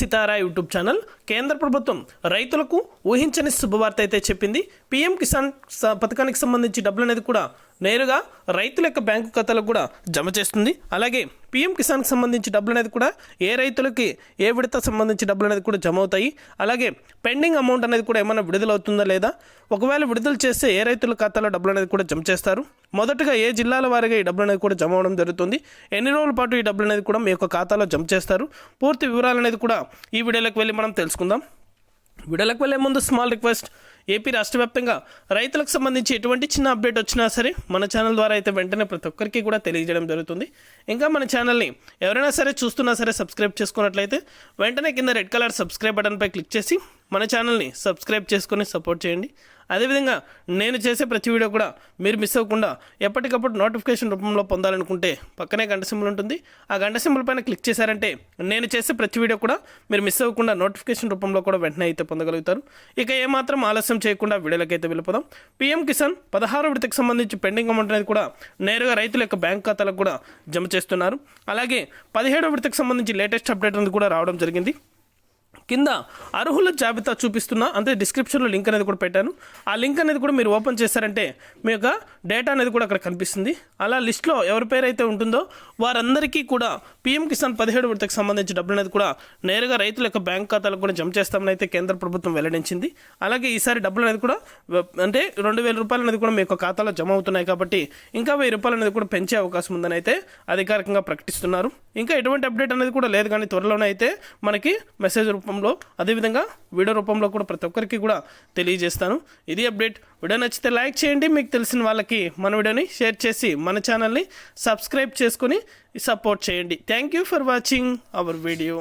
Sitara YouTube channel. కేంద్ర ప్రభుత్వం రైతులకు ఊహించని శుభవార్త అయితే చెప్పింది. పీఎం కిసాన్ స- పథకానికి సంబంధించి డబ్బులు అనేది కూడా నేరుగా రైతుల యొక్క బ్యాంకు ఖాతాలకు కూడా జమ చేస్తుంది. అలాగే పీఎం కిసాన్కి సంబంధించి డబ్బులు అనేది కూడా ఏ రైతులకి ఏ విడత సంబంధించి డబ్బులు అనేది కూడా జమ అవుతాయి. అలాగే పెండింగ్ అమౌంట్ అనేది కూడా ఏమైనా విడుదల అవుతుందా లేదా? ఒకవేళ విడుదల చేస్తే ఏ రైతుల ఖాతాలో డబ్బులు అనేది కూడా జమ చేస్తారు? మొదటగా ఏ జిల్లాల వారిగా ఈ డబ్బులు అనేది కూడా జమ అవడం జరుగుతుంది? ఎన్ని రోజుల పాటు ఈ డబ్బులు అనేది కూడా మీ యొక్క ఖాతాలో జమ చేస్తారు? పూర్తి వివరాలు అనేది కూడా ఈ వీడియోలోకి వెళ్ళి మనం తెలుసుకుందాం. వీడియోలకు వెళ్ళే ముందు స్మాల్ రిక్వెస్ట్ ఏపీ రాష్ట్ర వ్యాప్తంగా రైతులకు సంబంధించి ఎటువంటి చిన్న అప్డేట్ వచ్చినా సరే మన ఛానల్ ద్వారా అయితే వెంటనే ప్రతి ఒక్కరికి కూడా తెలియజేయడం జరుగుతుంది. ఇంకా మన ఛానల్ని ఎవరైనా సరే చూస్తున్నా సరే సబ్స్క్రైబ్ చేసుకున్నట్లయితే వెంటనే కింద రెడ్ కలర్ సబ్స్క్రైబ్ బటన్పై క్లిక్ చేసి మన ఛానల్ని సబ్స్క్రైబ్ చేసుకొని సపోర్ట్ చేయండి. అదేవిధంగా నేను చేసే ప్రతి వీడియో కూడా మీరు మిస్ అవ్వకుండా ఎప్పటికప్పుడు నోటిఫికేషన్ రూపంలో పొందాలనుకుంటే పక్కనే గంట సింబల్ ఉంటుంది. ఆ గంట సింబల్ పైన క్లిక్ చేశారంటే నేను చేసే ప్రతి వీడియో కూడా మీరు మిస్ అవ్వకుండా నోటిఫికేషన్ రూపంలో కూడా వెంటనే అయితే పొందగలుగుతారు. ఇక ఏమాత్రం ఆలస్యం చేయకుండా వీడియోలకైతే వెళ్ళిపోదాం. పీఎం కిసాన్ పదహారు విడతకు సంబంధించి పెండింగ్ అమౌంట్ అనేది కూడా నేరుగా రైతుల యొక్క బ్యాంక్ ఖాతాలకు కూడా జమ చేస్తున్నారు. అలాగే పదిహేడో విడతకు సంబంధించి లేటెస్ట్ అప్డేట్ అనేది కూడా రావడం జరిగింది. కింద అర్హుల జాబితా చూపిస్తున్నా. అంటే డిస్క్రిప్షన్లో లింక్ అనేది కూడా పెట్టాను. ఆ లింక్ అనేది కూడా మీరు ఓపెన్ చేశారంటే మీ యొక్క డేటా అనేది కూడా అక్కడ కనిపిస్తుంది. అలా లిస్ట్లో ఎవరి పేరు అయితే ఉంటుందో వారందరికీ కూడా పీఎం కిసాన్ పదిహేడు విడతకు సంబంధించి డబ్బులు అనేది కూడా నేరుగా రైతుల యొక్క బ్యాంక్ ఖాతాలకు కూడా జమ చేస్తామని అయితే కేంద్ర ప్రభుత్వం వెల్లడించింది. అలాగే ఈసారి డబ్బులు అనేది కూడా అంటే రెండు వేల రూపాయలు అనేది కూడా మీ యొక్క ఖాతాలో జమ అవుతున్నాయి కాబట్టి ఇంకా వెయ్యి రూపాయలు అనేది కూడా పెంచే అవకాశం ఉందని అయితే అధికారికంగా ప్రకటిస్తున్నారు. ఇంకా ఎటువంటి అప్డేట్ అనేది కూడా లేదు కానీ త్వరలోనే అయితే మనకి మెసేజ్ రూపంలో అదేవిధంగా వీడియో రూపంలో కూడా ప్రతి ఒక్కరికి కూడా తెలియజేస్తాను. ఇది అప్డేట్. వీడియో నచ్చితే లైక్ చేయండి. మీకు తెలిసిన వాళ్ళకి మన వీడియోని షేర్ చేసి మన ఛానల్ని సబ్స్క్రైబ్ చేసుకొని సపోర్ట్ చేయండి. Thank you for watching our video.